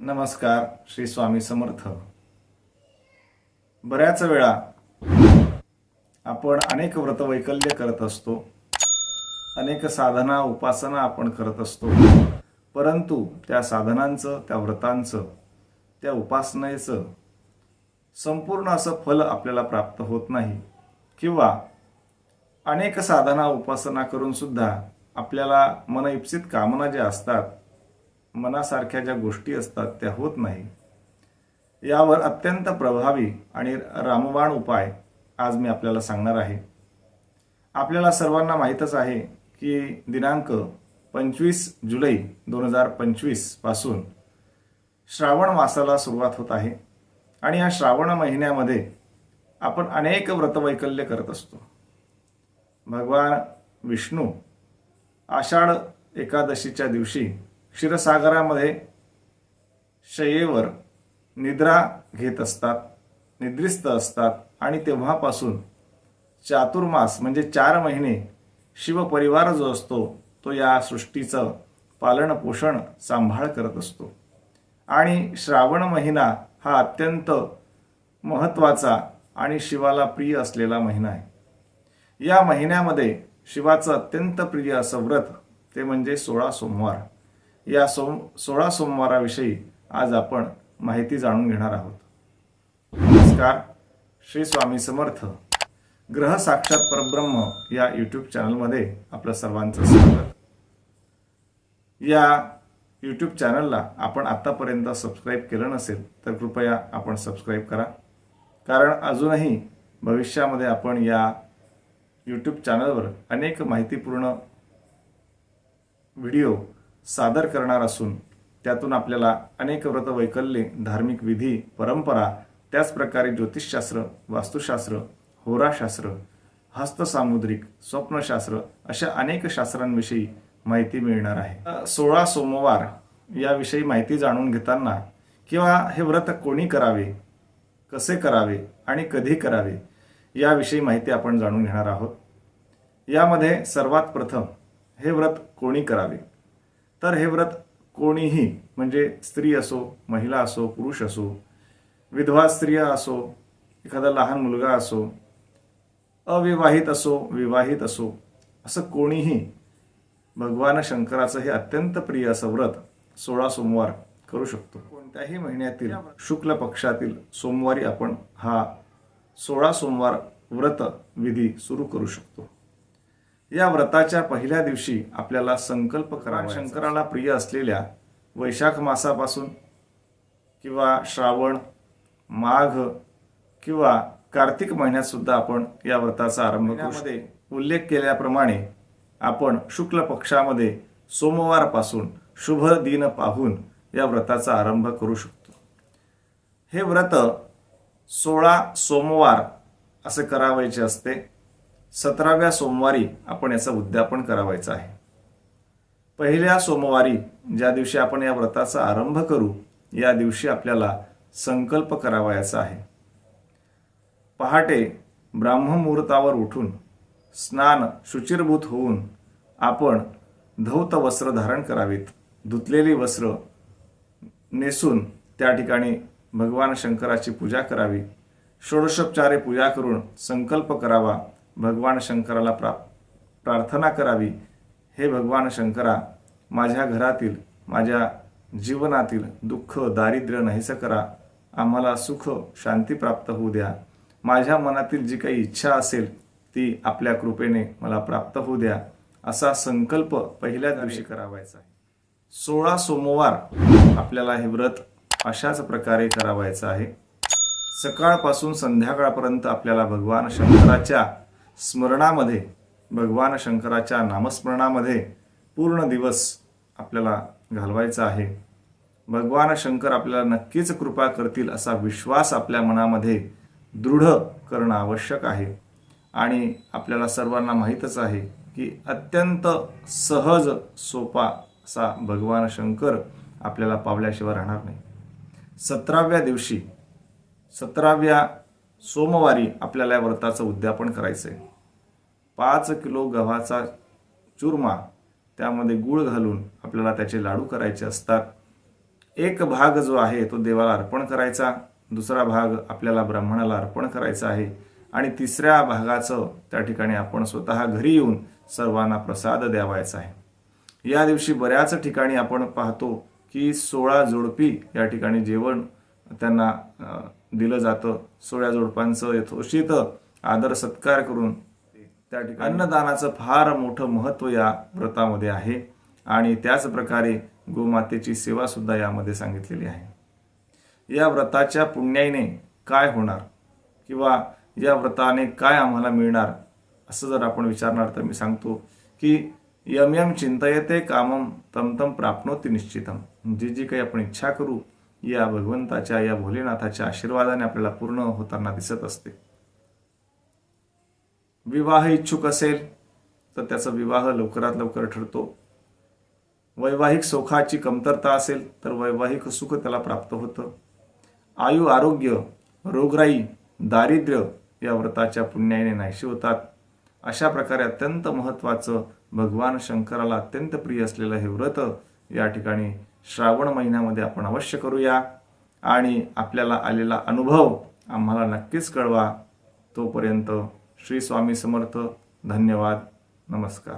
नमस्कार श्री स्वामी समर्थ. बऱ्याच वेळा आपण अनेक व्रतवैकल्य करत असतो. अनेक साधना उपासना आपण करत असतो. परंतु त्या साधनांचं त्या व्रतांचं त्या उपासनेचं संपूर्ण असं फल आपल्याला प्राप्त होत नाही. किंवा अनेक साधना उपासना करून सुद्धा आपल्याला मनइप्सित कामना ज्या असतात मनासारख्या ज्या गोष्टी असतात त्या होत नाही. यावर अत्यंत प्रभावी आणि रामबाण उपाय आज मी आपल्याला सांगणार आहे. आपल्याला सर्वांना माहीतच आहे की दिनांक पंचवीस जुलै दोन हजार पंचवीसपासून श्रावण मासाला सुरुवात होत आहे आणि या श्रावण महिन्यामध्ये आपण अनेक व्रतवैकल्य करत असतो. भगवान विष्णू आषाढ एकादशीच्या दिवशी क्षीरसागरामध्ये शयेवर निद्रा घेत असतात निद्रिस्त असतात आणि तेव्हापासून चातुर्मास म्हणजे चार महिने शिवपरिवार जो असतो तो या सृष्टीचं पालन पोषण सांभाळ करत असतो. आणि श्रावण महिना हा अत्यंत महत्त्वाचा आणि शिवाला प्रिय असलेला महिना आहे. या महिन्यामध्ये शिवाचं अत्यंत प्रिय असं व्रत ते म्हणजे सोळा सोमवार. या सोम सोळा सोमवाराविषयी आज आपण माहिती जाणून घेणार आहोत. नमस्कार श्री स्वामी समर्थ. ग्रह साक्षात परब्रह्म या यूट्यूब चॅनलमध्ये आपलं सर्वांचं स्वागत. या यूट्यूब चॅनलला आपण आत्तापर्यंत सबस्क्राईब केलं नसेल तर कृपया आपण सबस्क्राईब करा. कारण अजूनही भविष्यामध्ये आपण या यूट्यूब चॅनलवर अनेक माहितीपूर्ण व्हिडिओ सादर करणार असून त्यातून आपल्याला अनेक व्रत वैकल्ये धार्मिक विधी परंपरा त्याचप्रकारे ज्योतिषशास्त्र वास्तुशास्त्र होराशास्त्र हस्तसामुद्रिक स्वप्नशास्त्र अशा अनेक शास्त्रांविषयी माहिती मिळणार आहे. सोळा सोमवार याविषयी माहिती जाणून घेताना किंवा हे व्रत कोणी करावे कसे करावे आणि कधी करावे याविषयी माहिती आपण जाणून घेणार आहोत. यामध्ये सर्वात प्रथम हे व्रत कोणी करावे? तर हे व्रत कोणीही म्हणजे स्त्री असो महिला असो पुरुष असो विधवा स्त्रिया असो एखादा लहान मुलगा असो अविवाहित असो विवाहित असो असं कोणीही भगवान शंकराचं हे अत्यंत प्रिय असं व्रत सोळा सोमवार करू शकतो. कोणत्याही महिन्यातील शुक्ल पक्षातील सोमवारी आपण हा सोळा सोमवार व्रत विधी सुरू करू शकतो. या व्रताच्या पहिल्या दिवशी आपल्याला संकल्प करावा शंकराला प्रिय असलेल्या वैशाख मासापासून किंवा श्रावण माघ किंवा कार्तिक महिन्यात सुद्धा आपण या व्रताचा आरंभ करू उल्लेख केल्याप्रमाणे आपण शुक्ल पक्षामध्ये सोमवारपासून शुभ दिन पाहून या व्रताचा आरंभ करू शकतो. हे व्रत सोळा सोमवार असे करावायचे असते. सतराव्या सोमवारी आपण याचं उद्यापन करावायचं आहे. पहिल्या सोमवारी ज्या दिवशी आपण या व्रताचा आरंभ करू या दिवशी आपल्याला संकल्प करावायचा आहे. पहाटे ब्राह्ममुहूर्तावर उठून स्नान शुचिरभूत होऊन आपण धौत वस्त्र धारण करावीत. धुतलेली वस्त्र नेसून त्या ठिकाणी भगवान शंकराची पूजा करावी. षोडशोपचारे पूजा करून संकल्प करावा. भगवान शंकराला प्रा प्रार्थना करावी. हे भगवान शंकरा माझ्या घरातील माझ्या जीवनातील दुःख दारिद्र्य नाहीसं करा. आम्हाला सुख शांती प्राप्त होऊ द्या. माझ्या मनातील जी काही इच्छा असेल ती आपल्या कृपेने मला प्राप्त होऊ द्या. असा संकल्प पहिल्या दिवशी करावायचा आहे. सोळा सोमवार आपल्याला हे व्रत अशाच प्रकारे करावायचं आहे. सकाळपासून संध्याकाळपर्यंत आपल्याला भगवान शंकराच्या स्मरणामध्ये भगवान शंकराच्या नामस्मरणामध्ये पूर्ण दिवस आपल्याला घालवायचा आहे. भगवान शंकर आपल्याला नक्कीच कृपा करतील असा विश्वास आपल्या मनामध्ये दृढ करणं आवश्यक आहे. आणि आपल्याला सर्वांना माहीतच आहे की अत्यंत सहज सोपा असा भगवान शंकर आपल्याला पावल्याशिवाय राहणार नाही. सतराव्या दिवशी सतराव्या सोमवारी आपल्याला या व्रताचं उद्यापन करायचं आहे पाच किलो गव्हाचा चुरमा त्यामध्ये गूळ घालून आपल्याला त्याचे लाडू करायचे असतात. एक भाग जो आहे तो देवाला अर्पण करायचा. दुसरा भाग आपल्याला ब्राह्मणाला अर्पण करायचा आहे. आणि तिसऱ्या भागाचं त्या ठिकाणी आपण स्वतः घरी येऊन सर्वांना प्रसाद द्यावायचा आहे. या दिवशी बऱ्याच ठिकाणी आपण पाहतो की सोळा जोडपी या ठिकाणी जेवण त्यांना दिलं जातं. सोळा जोडपांचं यथोचित आदर सत्कार करून त्या ठिकाणी अन्नदानाचं फार मोठं महत्त्व या व्रतामध्ये आहे. आणि त्याच प्रकारे गोमातेची सेवा सुद्धा यामध्ये सांगितलेली आहे. या व्रताच्या पुण्याईने काय होणार? किंवा या व्रताने काय आम्हाला मिळणार? असं जर आपण विचारणार तर मी सांगतो की यम यम चिंतयते कामम तम तम प्राप्नोती निश्चितम. जी जी काही आपण इच्छा करू या भगवंताच्या या भोलेनाथाच्या आशीर्वादाने आपल्याला पूर्ण होताना दिसत असते. विवाह इच्छुक असेल तर त्याचा विवाह लवकरात लवकर ठरतो. वैवाहिक सुखाची कमतरता असेल तर वैवाहिक सुख त्याला प्राप्त होतं. आयु आरोग्य रोगराई दारिद्र्य या व्रताच्या पुण्याने नाहीशी होतात. अशा प्रकारे अत्यंत महत्त्वाचं भगवान शंकराला अत्यंत प्रिय असलेलं हे व्रत या ठिकाणी श्रावण महिन्यामध्ये आपण अवश्य करूया. आणि आपल्याला आलेला अनुभव आम्हाला नक्कीच कळवा. तोपर्यंत श्री स्वामी समर्थ. धन्यवाद. नमस्कार.